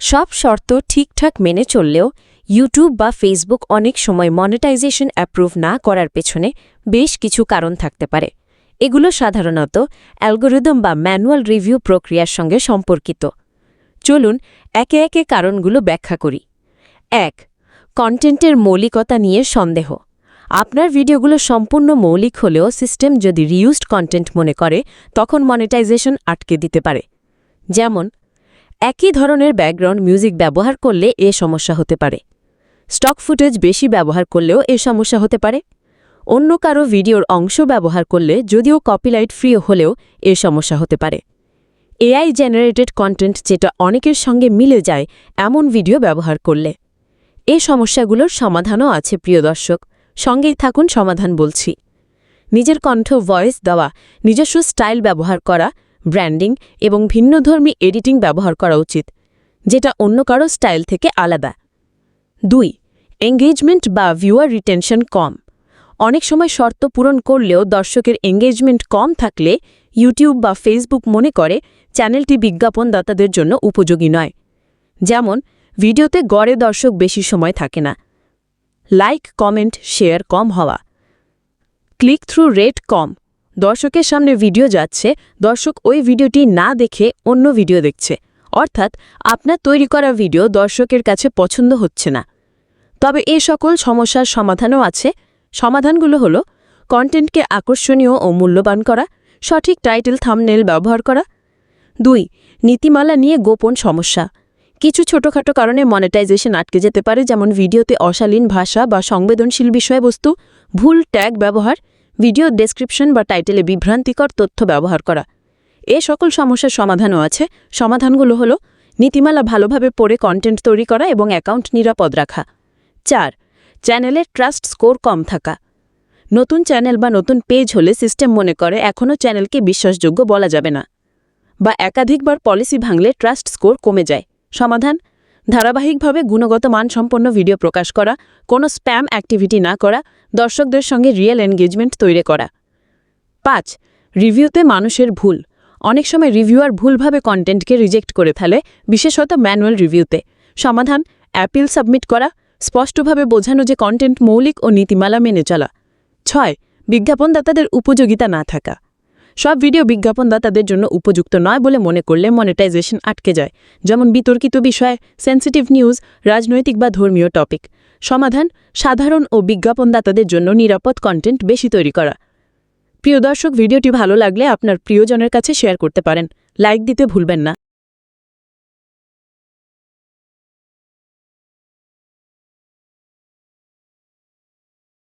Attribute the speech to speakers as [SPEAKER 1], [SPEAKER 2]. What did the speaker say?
[SPEAKER 1] সব শর্ত ঠিকঠাক মেনে চললেও ইউটিউব বা ফেসবুক অনেক সময় মনিটাইজেশন অ্যাপ্রুভ না করার পেছনে বেশ কিছু কারণ থাকতে পারে। এগুলো সাধারণত অ্যালগোরিদম বা ম্যানুয়াল রিভিউ প্রক্রিয়ার সঙ্গে সম্পর্কিত। চলুন একে একে কারণগুলো ব্যাখ্যা করি। এক কন্টেন্টের মৌলিকতা নিয়ে সন্দেহ। আপনার ভিডিওগুলো সম্পূর্ণ মৌলিক হলেও সিস্টেম যদি রিউজড কন্টেন্ট মনে করে, তখন মনিটাইজেশন আটকে দিতে পারে। যেমন একই ধরনের ব্যাকগ্রাউন্ড মিউজিক ব্যবহার করলে এ সমস্যা হতে পারে। স্টক ফুটেজ বেশি ব্যবহার করলেও এ সমস্যা হতে পারে। অন্য কারও ভিডিওর অংশ ব্যবহার করলে যদিও কপিরাইট ফ্রি হলেও এ সমস্যা হতে পারে। এআই জেনারেটেড কন্টেন্ট যেটা অনেকের সঙ্গে মিলে যায়, এমন ভিডিও ব্যবহার করলে। এ সমস্যাগুলোর সমাধানও আছে প্রিয় দর্শক। সঙ্গেই থাকুন, সমাধান বলছি। নিজের কণ্ঠ ভয়েস দেওয়া, নিজস্ব স্টাইল ব্যবহার করা ব্র্যান্ডিং এবং ভিন্নধর্মী এডিটিং ব্যবহার করা উচিত, যেটা অন্য কারও স্টাইল থেকে আলাদা। দুই এঙ্গেজমেন্ট বা ভিউয়ার রিটেনশন কম। অনেক সময় শর্ত পূরণ করলেও দর্শকের এঙ্গেজমেন্ট কম থাকলে ইউটিউব বা ফেসবুক মনে করে চ্যানেলটি বিজ্ঞাপনদাতাদের জন্য উপযোগী নয়। যেমন, ভিডিওতে গড়ে দর্শক বেশি সময় থাকে না। লাইক কমেন্ট শেয়ার কম হওয়া। ক্লিক থ্রু রেট কম। দর্শকের সামনে ভিডিও যাচ্ছে, দর্শক ওই ভিডিওটি না দেখে অন্য ভিডিও দেখছে। অর্থাৎ আপনার তৈরি করা ভিডিও দর্শকের কাছে পছন্দ হচ্ছে না। তবে এ সকল সমস্যার সমাধানও আছে। সমাধানগুলো হল কন্টেন্টকে আকর্ষণীয় ও মূল্যবান করা, সঠিক টাইটেল থামনেল ব্যবহার করা। দুই, নীতিমালা নিয়ে গোপন সমস্যা। কিছু ছোটখাটো কারণে মনিটাইজেশন আটকে যেতে পারে, যেমন ভিডিওতে অশালীন ভাষা বা সংবেদনশীল বিষয়বস্তু, ভুল ট্যাগ ব্যবহার ভিডিও ডেসক্রিপশন বা টাইটেলে বিভ্রান্তিকর তথ্য ব্যবহার করা। এ সকল সমস্যার সমাধানও আছে। সমাধানগুলো হল, নীতিমালা ভালোভাবে পড়ে কন্টেন্ট তৈরি করা এবং অ্যাকাউন্ট নিরাপদ রাখা। চার চ্যানেলের ট্রাস্ট স্কোর কম থাকা। নতুন চ্যানেল বা নতুন পেজ হলে সিস্টেম মনে করে, এখনও চ্যানেলকে বিশ্বাসযোগ্য বলা যাবে না। বা একাধিকবার পলিসি ভাঙলে ট্রাস্ট স্কোর কমে যায়। সমাধান ধারাবাহিকভাবে গুণগত মানসম্পন্ন ভিডিও প্রকাশ করা, কোনো স্প্যাম অ্যাক্টিভিটি না করা, দর্শকদের সঙ্গে রিয়েল এনগেজমেন্ট তৈরি করা। পাঁচ, রিভিউতে মানুষের ভুল। অনেক সময় রিভিউয়ার ভুলভাবে কন্টেন্টকে রিজেক্ট করে ফেলে, বিশেষত ম্যানুয়াল রিভিউতে। সমাধান, অ্যাপিল সাবমিট করা, স্পষ্টভাবে বোঝানো যে কন্টেন্ট মৌলিক ও নীতিমালা মেনে চলা। ছয়, বিজ্ঞাপনদাতাদের উপযোগিতা না থাকা। সব ভিডিও বিজ্ঞাপনদাতাদের জন্য উপযুক্ত নয় বলে মনে করলে মনিটাইজেশন আটকে যায়। যেমন বিতর্কিত বিষয় সেন্সিটিভ নিউজ রাজনৈতিক বা ধর্মীয় টপিক সমাধান, সাধারণ ও বিজ্ঞাপনদাতাদের জন্য নিরাপদ কন্টেন্ট বেশি তৈরি করা। প্রিয় দর্শক, ভিডিওটি ভালো লাগলে আপনার প্রিয়জনের কাছে শেয়ার করতে পারেন। লাইক দিতে ভুলবেন না।